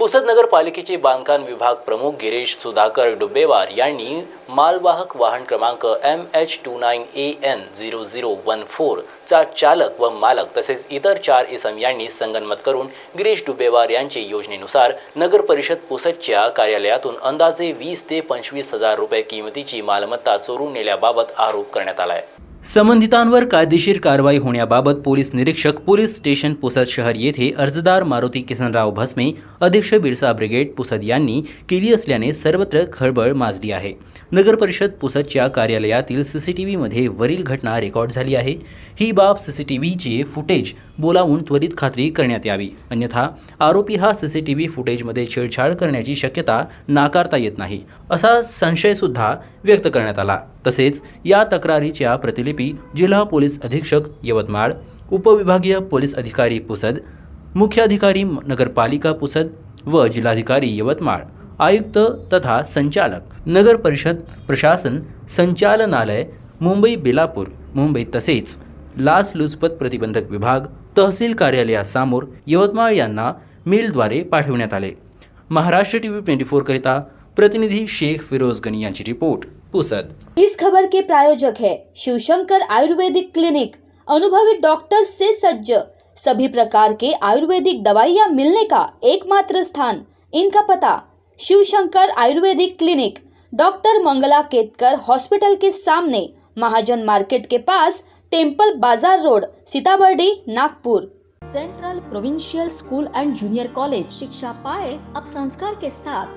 पुसद नगरपालिकेचे बांधकाम विभाग प्रमुख गिरीश सुधाकर डुबेवार यांनी मालवाहक वाहन क्रमांक M H two nine A N zero zero one four चा चालक व मालक तसेच इतर चार इसम यांनी संगनमत करून गिरीश डुबेवार यांचे योजनेनुसार नगर परिषद पुसदच्या कार्यालयातून अंदाजे वीस ते पंचवीस हजार रुपये किमतीची मालमत्ता चोरून नेल्याबाबत आरोप करण्यात आला आहे संबंधितांवर कायदेशीर कारवाई होण्याबाबत पोलीस निरीक्षक पोलीस स्टेशन पुसद शहर येथे अर्जदार मारुती किसनराव भस्मे अध्यक्ष बिरसा ब्रिगेड पुसद यांनी केली असल्याने सर्वत्र खळबळ माजली आहे. नगर परिषद पुसदच्या कार्यालयातील सीसीटीव्हीमध्ये वरील घटना रेकॉर्ड झाली आहे. ही बाब सीसीटीव्हीचे फुटेज बोलावून त्वरित खात्री करण्यात यावी. अन्यथा आरोपी हा सीसीटीव्ही फुटेजमध्ये छेडछाड करण्याची शक्यता नाकारता येत नाही असा संशयसुद्धा व्यक्त करण्यात आला. तसेच या तक्रारीच्या प्रतिलिपी जिल्हा पोलीस अधीक्षक यवतमाळ उपविभागीय पोलीस अधिकारी पुसद मुख्याधिकारी नगरपालिका पुसद व जिल्हाधिकारी यवतमाळ आयुक्त तथा संचालक नगर परिषद प्रशासन संचालनालय मुंबई बेलापूर मुंबई तसेच लाचलुचपत प्रतिबंधक विभाग तहसील कार्यालयासमोर यवतमाळ यांना मेलद्वारे पाठविण्यात आले. महाराष्ट्र टी व्ही ट्वेंटी फोरकरिता प्रतिनिधी शेख फिरोज गनी यांची रिपोर्ट पुसद। इस खबर के प्रायोजक है शिवशंकर आयुर्वेदिक क्लिनिक। अनुभवी डॉक्टर से सज्ज। सभी प्रकार के आयुर्वेदिक दवाइयाँ मिलने का एकमात्र स्थान इनका पता Shivshankar ayurvedic clinic. Doctor Mangala Ketkar hospital के सामने महाजन मार्केट के pass temple Bazar road Sitabuldi Nagpur. Central provincial school and junior college शिक्षा पाए अब संस्कार के साथ।